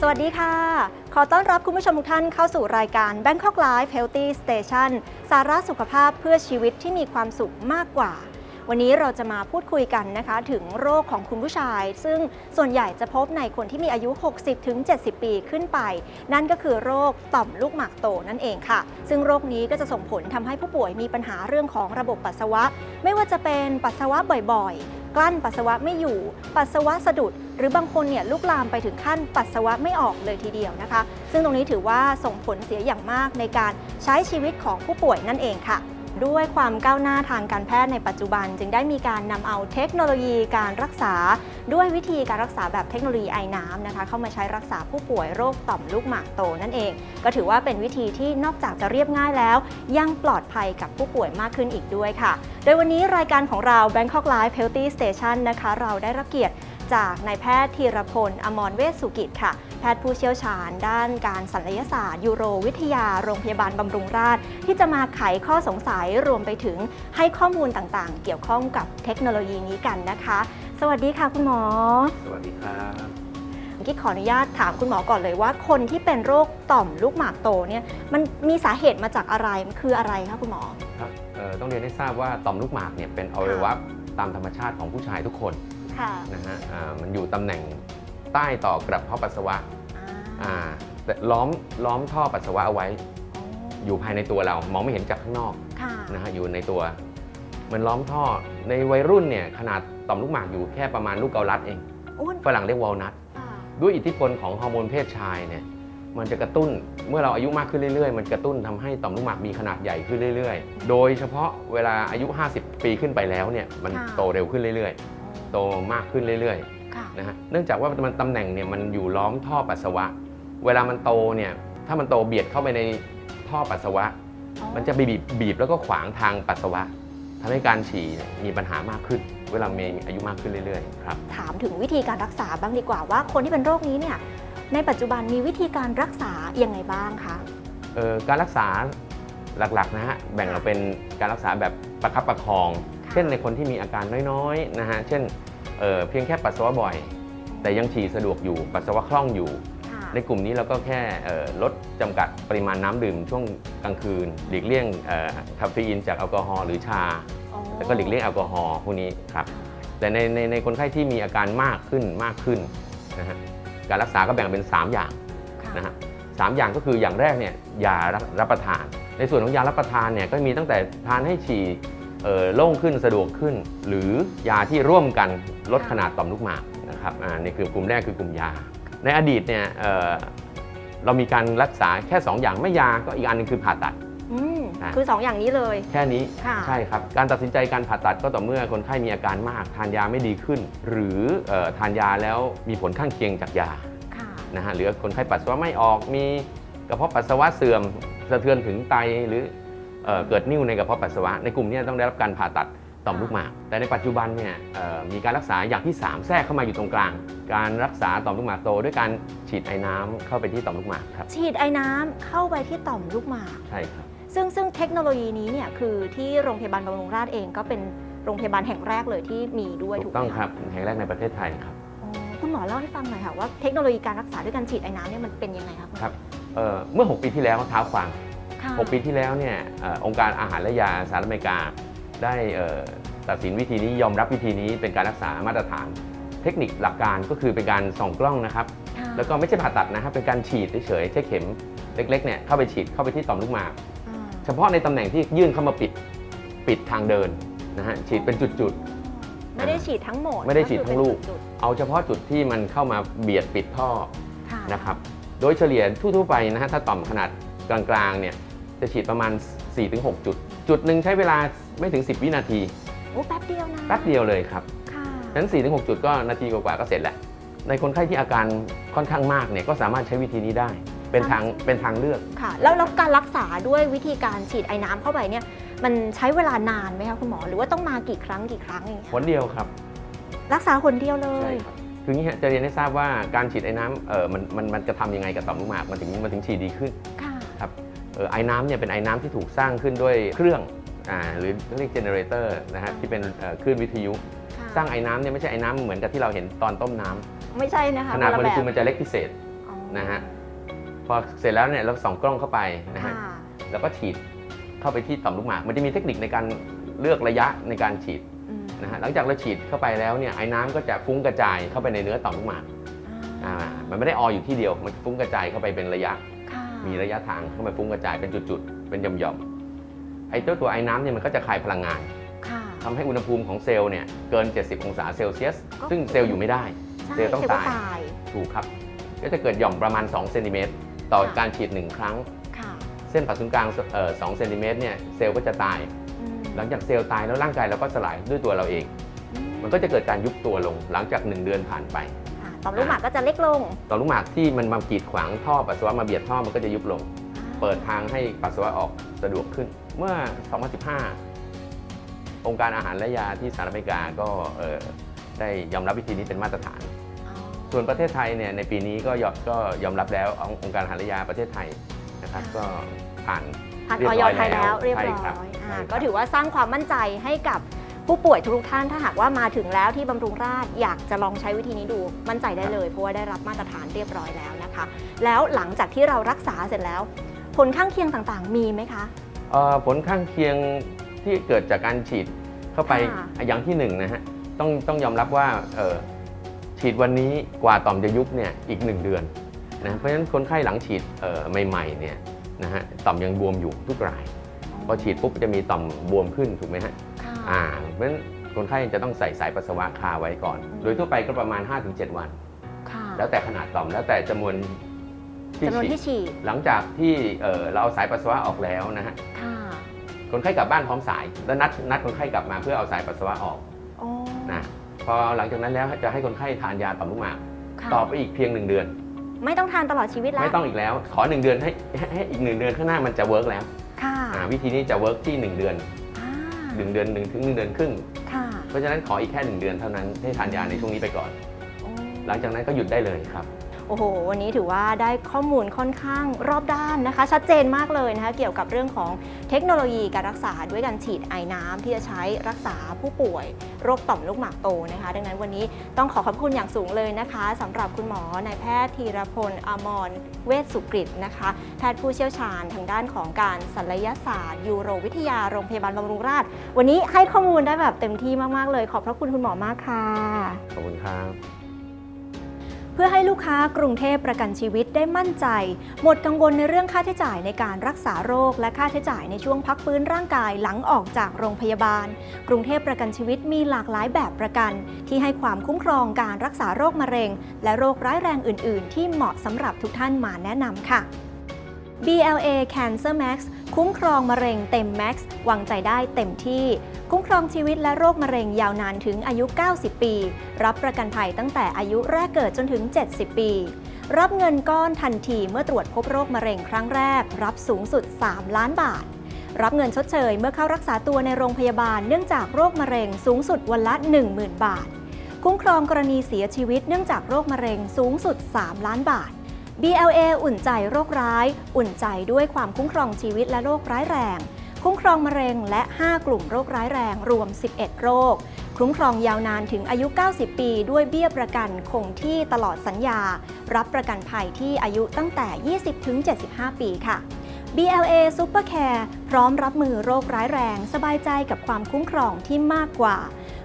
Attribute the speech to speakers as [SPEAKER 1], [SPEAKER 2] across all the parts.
[SPEAKER 1] สวัสดีค่ะ ขอต้อนรับคุณผู้ชมทุกท่านเข้าสู่รายการ Bangkok Life Healthy Station สาระสุขภาพเพื่อชีวิตที่มีความสุขมากกว่า วันนี้เราจะมาพูดคุยกันนะคะ ถึงโรคของคุณผู้ชาย ซึ่งส่วนใหญ่จะพบในคนที่มีอายุ 60-70ปีขึ้นไป นั่นก็คือโรคต่อมลูกหมากโตนั่นเองค่ะ ซึ่งโรคนี้ก็จะส่งผลทำให้ผู้ป่วยมีปัญหาเรื่องของระบบปัสสาวะ ไม่ว่าจะเป็นปัสสาวะบ่อยๆ กลั้นปัสสาวะไม่อยู่ ปัสสาวะสะดุด หรือบางคนเนี่ยลุกลามไปถึงขั้นปัสสาวะไม่ออกเลยทีเดียวนะคะ ซึ่งตรงนี้ถือว่าส่งผลเสียอย่างมากในการใช้ชีวิตของผู้ป่วยนั่นเองค่ะ ด้วยความก้าวหน้าทางการแพทย์ในปัจจุบัน จึงได้มีการนำเอาเทคโนโลยีการรักษา ด้วยวิธีการรักษาแบบเทคโนโลยีไอน้ำนะคะ เข้ามาใช้รักษาผู้ป่วยโรคต่อมลูกหมากโตนั่นเอง ก็ถือว่าเป็นวิธีที่นอกจากจะเรียบง่ายแล้ว ยังปลอดภัยกับผู้ป่วยมากขึ้นอีกด้วยค่ะ โดยวันนี้รายการของเรา Bangkok Live Healthy Station นะคะ เราได้รับเกียรติ จากนายแพทย์ธีรพล อมรเวชสุกิจค่ะ แพทย์ผู้เชี่ยวชาญ ด้านการศัลยศาสตร์ ยูโรวิทยา โรงพยาบาลบำรุงราษฎร์ที่จะมาไขข้อสงสัยรวมไปถึงให้ข้อมูลต่างๆ เกี่ยวข้องกับเทคโนโลยีนี้กันนะคะ สวัสดีค่ะคุณหมอ
[SPEAKER 2] สวัสดีครับ
[SPEAKER 1] กี้ขออนุญาตถามคุณหมอก่อนเลยว่า คนที่เป็นโรคต่อมลูกหมากโตเนี่ยมันมีสาเหตุมาจากอะไร มันคืออะไรคะคุณหมอ
[SPEAKER 2] ครับเอ่อต้องเรียนให้ทราบว่าต่อมลูกหมากเนี่ยเป็นอวัยวะตามธรรมชาติของผู้ชายทุกคน
[SPEAKER 1] ค่ะ
[SPEAKER 2] นะฮะอ่ามันอยู่ตำแหน่งใต้ต่อกระเพาะปัสสาวะ
[SPEAKER 1] อ่า
[SPEAKER 2] อ่าแต่ล้อมล้อมท่อปัสสาวะเอาไว้
[SPEAKER 1] อ๋อ
[SPEAKER 2] อยู่ภายในตัวเรามองไม่เห็นจากข้างนอก
[SPEAKER 1] ค่ะ
[SPEAKER 2] นะฮะอยู่ในตัว มันล้อมท่อในวัยรุ่นเนี่ยขนาดต่อมลูกหมากอยู่แค่ประมาณลูกเกาลัดเอง
[SPEAKER 1] อ้วน
[SPEAKER 2] ฝรั่งเรียกวอลนัท
[SPEAKER 1] ค่ะ
[SPEAKER 2] ด้วยอิทธิพลของฮอร์โมนเพศชายเนี่ยมันจะกระตุ้นเมื่อเราอายุมากขึ้นเรื่อยๆ มันกระตุ้นทำให้ต่อมลูกหมากมีขนาดใหญ่ขึ้นเรื่อย ๆ โดยเฉพาะเวลาอายุ 50 ปีขึ้นไปแล้วเนี่ยมันโตเร็วขึ้นเรื่อยๆ โตมากขึ้นเรื่อย
[SPEAKER 1] ค่ะ
[SPEAKER 2] ๆนะฮะเนื่องจากว่ามันตำแหน่งเนี่ยมันอยู่ล้อมท่อปัสสาวะ เวลามันโตเนี่ยถ้ามันโตเบียดเข้าไปในท่อปัสสาวะ มันจะบีบบีบแล้วก็ขวางทางปัสสาวะทำให้การฉี่เนี่ยมีปัญหามากขึ้น เวลามีอายุมากขึ้นเรื่อยๆครับ
[SPEAKER 1] ถามถึงวิธีการรักษาบ้างดีกว่าว่าคนที่เป็นโรคนี้เนี่ยในปัจจุบันมีวิธีการรักษายังไงบ้างคะ
[SPEAKER 2] เอ่อการรักษาหลักๆนะฮะแบ่งออกเป็นการรักษาแบบประคับประคอง
[SPEAKER 1] ค่ะ
[SPEAKER 2] เช่นในคนที่มีอาการน้อยๆนะฮะเช่นเอ่อเพียงแค่ปัสสาวะบ่อย แต่ยังฉี่สะดวกอยู่ปัสสาวะคล่องอยู่
[SPEAKER 1] ค่ะ
[SPEAKER 2] ในกลุ่มนี้เราก็แค่เอ่อลดจำกัดปริมาณน้ำดื่มช่วงกลางคืน หลีกเลี่ยงเอ่อคาเฟอีนจากแอลกอฮอล์หรือชา
[SPEAKER 1] อ๋อ
[SPEAKER 2] แล้วก็หลีกเลี่ยงแอลกอฮอล์พวกนี้ครับแต่ในในในคนไข้ที่มีอาการมากขึ้นมากขึ้นนะฮะการรักษาก็แบ่งเป็น 3 อย่าง
[SPEAKER 1] ค่ะ
[SPEAKER 2] นะฮะสามอย่างก็คืออย่างแรกเนี่ยยารับรับประทาน ในส่วนของยารับประทานเนี่ยก็มีตั้งแต่ทานให้ฉี่เอ่อ โล่งขึ้นสะดวกขึ้น หรือยาที่ร่วมกันลดขนาดต่อมลูกหมากนะครับอ่านี่คือกลุ่มแรกคือกลุ่มยา ในอดีตเนี่ยเอ่อเรามีการรักษาแค่ 2 อย่างไม่ยาก็อีกอันหนึงคือผ่าตัด
[SPEAKER 1] อืม
[SPEAKER 2] อะ
[SPEAKER 1] คือ 2 อย่างนี้เลย
[SPEAKER 2] แค่นี้
[SPEAKER 1] ค่ะ
[SPEAKER 2] ใช่ครับ การตัดสินใจการผ่าตัดก็ต่อเมื่อคนไข้มีอาการมาก ทานยาไม่ดีขึ้น หรือเออทานยาแล้วมีผลข้างเคียงจากยา
[SPEAKER 1] ค่ะ
[SPEAKER 2] นะฮะหรือคนไข้ปัสสาวะไม่ออกมีกระเพาะปัสสาวะเสื่อมสะเทือนถึงไตหรือ เอ่อเกิดนิ่วในกระเพาะปัสสาวะ ในกลุ่มเนี้ต้องได้รับการผ่าตัดต่อมลูกหมาก แต่ในปัจจุบันเนี่ยเอ่อมีการรักษาอย่างที่ 3 แทรกเข้ามาอยู่ตรงกลาง การรักษาต่อมลูกหมากโต ด้วยการฉีดไอ้น้ำเข้าไปที่ต่อมลูกหมากครับ
[SPEAKER 1] ฉีดไอ้น้ำเข้าไปที่ต่อมลูกหมาก
[SPEAKER 2] ใช่ครับ
[SPEAKER 1] ซึ่งซึ่งเทคโนโลยีนี้เนี่ยคือที่โรงพยาบาลบำรุงราษฎร์เองก็เป็นโรงพยาบาลแห่งแรกเลยที่มีด้วย
[SPEAKER 2] ถู
[SPEAKER 1] ถู
[SPEAKER 2] ก
[SPEAKER 1] กไหม
[SPEAKER 2] ต้องะครับ แห่งแรกในประเทศไทยครับ
[SPEAKER 1] อ๋อคุณหมอเล่าให้ฟังหน่อยค่ะว่าเทคโนโลยีการรักษาด้วยการฉีดไอ้น้ำเนี่ยมันเป็นยังไงครับ
[SPEAKER 2] ครับเอ่อเมื่อ 6 ปีที่แล้วเท้าความ
[SPEAKER 1] ค่ะ
[SPEAKER 2] 6 ปีที่แล้วเนี่ยเอ่อองค์การอาหารและยาสหรัฐอเมริกา ได้เอ่อตัดสินวิธีนี้ยอมรับวิธีนี้เป็นการรักษามาตรฐาน เทคนิคหลักการก็คือเป็นการส่องกล้องนะครับ
[SPEAKER 1] ค่ะ
[SPEAKER 2] แล้วก็ไม่ใช่ผ่าตัดนะครับเป็นการฉีดเฉยๆใช้เข็มเล็กๆเนี่ยเข้าไปฉีดเข้าไปที่ต่อมลูกหมาก
[SPEAKER 1] อ่า
[SPEAKER 2] เฉพาะในตำแหน่งที่ยื่นเข้ามาปิดปิดทางเดินนะฮะฉีดเป็นจุด
[SPEAKER 1] ไม่ได้ฉีดทั้งหมด
[SPEAKER 2] ไม่ได้ฉีดทั้งลูก
[SPEAKER 1] คือเป็นจุด
[SPEAKER 2] ๆเอาเฉพาะจุดที่มันเข้ามาเบียดปิดท่อ
[SPEAKER 1] ๆค่ะ
[SPEAKER 2] นะครับ โดยเฉลี่ยทั่วๆไปนะฮะถ้าต่อมขนาดกลางๆเนี่ย จะฉีดประมาณ 4-6 จุด จุดหนึ่งใช้เวลาไม่ถึง 10 วินาที
[SPEAKER 1] โอ้แป๊บเดียวนะ
[SPEAKER 2] แป๊บเดียวเลยครับ
[SPEAKER 1] ค่ะ
[SPEAKER 2] ฉะนั้น 4-6 จุดก็นาทีกว่าๆก็เสร็จแล้ว ในคนไข้ที่อาการค่อนข้างมากเนี่ยก็สามารถใช้วิธีนี้ได้ เป็นทางเป็นทางเลือก
[SPEAKER 1] ค่ะ แล้วแล้วการรักษาด้วยวิธีการฉีดไอ้น้ำเข้าไปเนี่ยมันใช้เวลานานไหมคะคุณหมอหรือว่าต้องมากี่ครั้งกี่ครั้งอย่างเงี้ย
[SPEAKER 2] ผลเดียวครับ
[SPEAKER 1] รักษาคนเดียวเลย
[SPEAKER 2] ครับคืออย่างนี้ฮะจะเรียนให้ทราบว่าการฉีดไอ้น้ำเออมันมันมันจะทำยังไงกับต่อมลูกหมากมันถึงมันถึงฉีดดีขึ้น
[SPEAKER 1] ค่ะ
[SPEAKER 2] ครับเอ่อ ไอ้น้ำเนี่ยเป็นไอ้น้ำที่ถูกสร้างขึ้นด้วยเครื่องอ่าหรือเรียกเจเนเรเตอร์นะฮะที่เป็นเอ่อคลื่นวิทยุ
[SPEAKER 1] ค่ะ
[SPEAKER 2] สร้างไอ้น้ำเนี่ยไม่ใช่ไอ้น้ำเหมือนกับที่เราเห็นตอนต้มน้ำ
[SPEAKER 1] ไม่ใช่นะคะ
[SPEAKER 2] ขนาด
[SPEAKER 1] ค
[SPEAKER 2] โม
[SPEAKER 1] ละ
[SPEAKER 2] เล
[SPEAKER 1] แบบ
[SPEAKER 2] กุลมันจะเล็กพิเศษ
[SPEAKER 1] อ๋อ
[SPEAKER 2] นะฮะพอเสร็จแล้วเนี่ยเราส่องกล้องเข้าไปนะฮะ
[SPEAKER 1] ค่ะ
[SPEAKER 2] แล้วก็ฉีดเข้าไปที่ต่อมลูกหมาก มันจะมีเทคนิคในการเลือกระยะในการฉีด
[SPEAKER 1] อืม
[SPEAKER 2] นะฮะหลังจากเราฉีดเข้าไปแล้วเนี่ยไอ้น้ำก็จะฟุ้งกระจายเข้าไปในเนื้อต่อมลูกหมาก
[SPEAKER 1] อ่า
[SPEAKER 2] อ่ามันไม่ได้อออยู่ที่เดียวมันฟุ้งกระจายเข้าไปเป็นระยะ
[SPEAKER 1] ค่ะ
[SPEAKER 2] มีระยะทางเข้าไปฟุ้งกระจายเป็นจุดๆ เป็นหย่อมๆ ไอ้เจ้าตัวไอ้น้ำเนี่ยมันก็จะคายพลังงาน
[SPEAKER 1] ค่ะ
[SPEAKER 2] ทำให้อุณหภูมิของเซลล์เนี่ยเกิน 70 องศาเซลเซียส
[SPEAKER 1] ก็
[SPEAKER 2] ซึ่งเซลล์อยู่ไม่ได้
[SPEAKER 1] ใช่
[SPEAKER 2] เซลล์ต้อง
[SPEAKER 1] เซลล์
[SPEAKER 2] ตาย
[SPEAKER 1] ตาย
[SPEAKER 2] ถูกครับ ก็จะเกิดหย่อมประมาณ 2 เซนติเมตรต่อ
[SPEAKER 1] ค่ะ
[SPEAKER 2] การฉีด 1 ครั้ง
[SPEAKER 1] ค่ะ
[SPEAKER 2] เส้นผ่าศูนย์กลางเอ่อ2เซนติเมตรเนี่ยเซลล์ก็จะตาย
[SPEAKER 1] อืม
[SPEAKER 2] หลังจากเซลล์ตายแล้วร่างกายเราก็สลายด้วยตัวเราเอง
[SPEAKER 1] อืม
[SPEAKER 2] มันก็จะเกิดการยุบตัวลงหลังจาก 1 เดือนผ่านไป
[SPEAKER 1] ค่ะ ต่อมลูกหมากก็จะเล็กลง
[SPEAKER 2] ต่อมลูกหมากที่มันมากีดขวางท่อปัสสาวะมาเบียดท่อมันก็จะยุบลง
[SPEAKER 1] อ่า
[SPEAKER 2] เปิดทางให้ปัสสาวะออกสะดวกขึ้น เมื่อ 2015 องค์การอาหารและยาที่สหรัฐอเมริกาก็เอ่อได้ยอมรับวิธีนี้เป็นมาตรฐาน
[SPEAKER 1] อ๋อ
[SPEAKER 2] ส่วนประเทศไทยเนี่ยในปีนี้ก็ยอมก็ยอมรับแล้วององค์การอาหารและยาประเทศไทยนะครับก็ผ่าน
[SPEAKER 1] ผ่าน
[SPEAKER 2] เรี
[SPEAKER 1] อย
[SPEAKER 2] บร้
[SPEAKER 1] อ
[SPEAKER 2] อย
[SPEAKER 1] ไทยแล้ว
[SPEAKER 2] แล้ว
[SPEAKER 1] เรียบ
[SPEAKER 2] ใช่
[SPEAKER 1] ร้
[SPEAKER 2] ครับ
[SPEAKER 1] อย
[SPEAKER 2] ใช่
[SPEAKER 1] อ่า
[SPEAKER 2] ครับ
[SPEAKER 1] ก็ถือว่าสร้างความมั่นใจให้กับ ผู้ป่วยทุกๆท่านถ้าหากว่ามาถึงแล้วที่บำรุงราษฎร์อยากจะลองใช้วิธีนี้ดูมั่นใจได้เลย เพราะว่าได้รับมาตรฐานเรียบร้อยแล้วนะคะ แล้วหลังจากที่เรารักษาเสร็จแล้ว ผลข้างเคียงต่างๆ มีไหมคะ
[SPEAKER 2] เอ่อผลข้างเคียงที่เกิดจากการฉีดเข้าไป
[SPEAKER 1] ค่ะ
[SPEAKER 2] อย่างที่หนึ่งนะฮะต้องต้องยอมรับว่าเอ่อฉีดวันนี้กว่าต่อมจะยุบเนี่ยอีก1เดือนนะเพราะฉะนั้นคนไข้หลังฉีดเอ่อใหม่ๆเนี่ยนะฮะต่อมยังบวมอยู่ทุกรายพอฉีดปุ๊บจะมีต่อมบวมขึ้นถูกไหมฮะ
[SPEAKER 1] ค่ะ
[SPEAKER 2] อ่าเพราะฉะนั้นคนไข้จะต้องใส่สายปัสสาวะคาไว้ก่อน
[SPEAKER 1] อืม
[SPEAKER 2] โดยทั่วไปก็ประมาณ 5-7 วัน
[SPEAKER 1] ค่ะ
[SPEAKER 2] แล้วแต่ขนาดต่อมแล้วแต่จำนวนที่
[SPEAKER 1] จำนวน
[SPEAKER 2] ฉี
[SPEAKER 1] ที่
[SPEAKER 2] ด
[SPEAKER 1] ฉีด
[SPEAKER 2] หลังจากที่เอ่อเราเอาสายปัสสาวะออกแล้วนะฮะ
[SPEAKER 1] ค่ะ
[SPEAKER 2] คนไข้กลับบ้านพร้อมสาย แล้วนัดนัดคนไข้กลับมาเพื่อเอาสายปัสสาวะออก
[SPEAKER 1] โอ้
[SPEAKER 2] นะพอหลังจากนั้นแล้วจะให้คนไข้ทานยาต่อมลูกหมาก
[SPEAKER 1] ค่ะ
[SPEAKER 2] ต่อไปอีกเพียงหนึ่งเดือน
[SPEAKER 1] ไม่ต้องทานตลอดชีวิตแล้ว
[SPEAKER 2] ไม่ต้องอีกแล้ว ขอหนึ่งเดือนให้ให้ให้อีกหนึ่งเดือนข้างหน้ามันจะเวิร์กแล้ว
[SPEAKER 1] ค่ะ
[SPEAKER 2] อ่าวิธีนี้จะเวิร์กที่หนึ่งเดือน
[SPEAKER 1] อ่า
[SPEAKER 2] หนึ่งเดือนหนึ่งถึงหนึ่งเดือนครึ่ง
[SPEAKER 1] ค่ะ
[SPEAKER 2] เพราะฉะนั้นขออีกแค่หนึ่งเดือนเท่านั้นให้ทานยาในช่วงนี้ไปก่อน
[SPEAKER 1] โอ้
[SPEAKER 2] หลังจากนั้นก็หยุดได้เลยครับ
[SPEAKER 1] โอ้โห วันนี้ถือว่าได้ข้อมูลค่อนข้างรอบด้านนะคะ ชัดเจนมากเลยนะคะ เกี่ยวกับเรื่องของเทคโนโลยีการรักษาด้วยการฉีดไอน้ำที่จะใช้รักษาผู้ป่วย โรคต่อมลูกหมากโตนะคะ ดังนั้นวันนี้ต้องขอขอบคุณอย่างสูงเลยนะคะสำหรับคุณหมอนายแพทย์ธีรพลอมรเวชสุกฤตนะคะ แพทย์ผู้เชี่ยวชาญทางด้านของการศัลยศาสตร์ยูโรวิทยาโรงพยาบาลบำรุงราษฎร์วันนี้ให้ข้อมูลได้แบบเต็มที่มาก ๆ เลย ขอบพระคุณคุณหมอมากค่ะ
[SPEAKER 2] ขอบคุณครับ
[SPEAKER 1] เพื่อให้ลูกค้ากรุงเทพประกันชีวิตได้มั่นใจ หมดกังวลในเรื่องค่าใช้จ่ายในการรักษาโรค และค่าใช้จ่ายในช่วงพักฟื้นร่างกายหลังออกจากโรงพยาบาล กรุงเทพประกันชีวิตมีหลากหลายแบบประกัน ที่ให้ความคุ้มครองการรักษาโรคมะเร็ง และโรคร้ายแรงอื่น ๆ ที่เหมาะสำหรับทุกท่านมาแนะนำค่ะ BLA Cancer Max คุ้มครองมะเร็งเต็มแม็กซ์วางใจได้เต็มที่ คุ้มครองชีวิตและโรคมะเร็งยาวนานถึงอายุ 90 ปี รับประกันภัยตั้งแต่อายุแรกเกิดจนถึง 70 ปี รับเงินก้อนทันทีเมื่อตรวจพบโรคมะเร็งครั้งแรก รับสูงสุด 3 ล้านบาท รับเงินชดเชยเมื่อเข้ารักษาตัวในโรงพยาบาลเนื่องจากโรคมะเร็งสูงสุดวันละ 10,000 บาท คุ้มครองกรณีเสียชีวิตเนื่องจากโรคมะเร็งสูงสุด 3 ล้านบาท BLA อุ่นใจโรคร้าย อุ่นใจด้วยความคุ้มครองชีวิตและโรคร้ายแรง คุ้มครองมะเร็งและ 5 กลุ่มโรคร้ายแรงรวม 11 โรค คุ้มครองยาวนานถึงอายุ 90 ปี ด้วยเบี้ยประกันคงที่ตลอดสัญญา รับประกันภัยที่อายุตั้งแต่ 20-75 ปีค่ะ BLA Supercare พร้อมรับมือโรคร้ายแรง สบายใจกับความคุ้มครองที่มากกว่า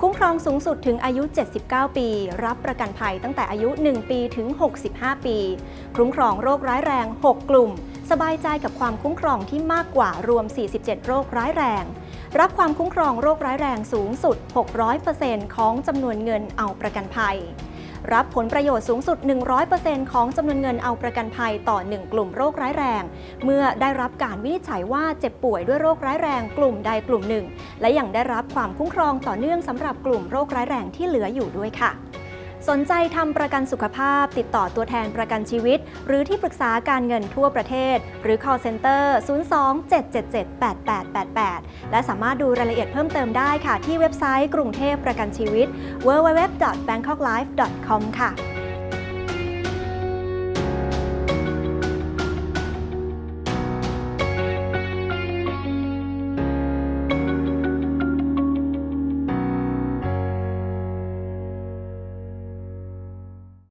[SPEAKER 1] คุ้มครองสูงสุดถึงอายุ 79 ปี รับประกันภัยตั้งแต่อายุ 1 ปีถึง 65 ปี คุ้มครองโรคร้ายแรง 6 กลุ่ม สบายใจกับความคุ้มครองที่มากกว่ารวม 47 โรคร้ายแรง รับความคุ้มครองโรคร้ายแรงสูงสุด 600%ของจำนวนเงินเอาประกันภัย รับผลประโยชน์สูงสุด 100%ของจำนวนเงินเอาประกันภัยต่อ 1 กลุ่มโรคร้ายแรง เมื่อได้รับการวินิจฉัยว่าเจ็บป่วยด้วยโรคร้ายแรงกลุ่มใดกลุ่มหนึ่ง และยังได้รับความคุ้มครองต่อเนื่องสำหรับกลุ่มโรคร้ายแรงที่เหลืออยู่ด้วยค่ะ สนใจทำประกันสุขภาพ ติดต่อตัวแทนประกันชีวิต หรือที่ปรึกษาการเงินทั่วประเทศ หรือ call center 02-777-8888 และสามารถดูรายละเอียดเพิ่มเติมได้ค่ะ ที่เว็บไซต์กรุงเทพประกันชีวิต www.bangkoklife.com ค่ะ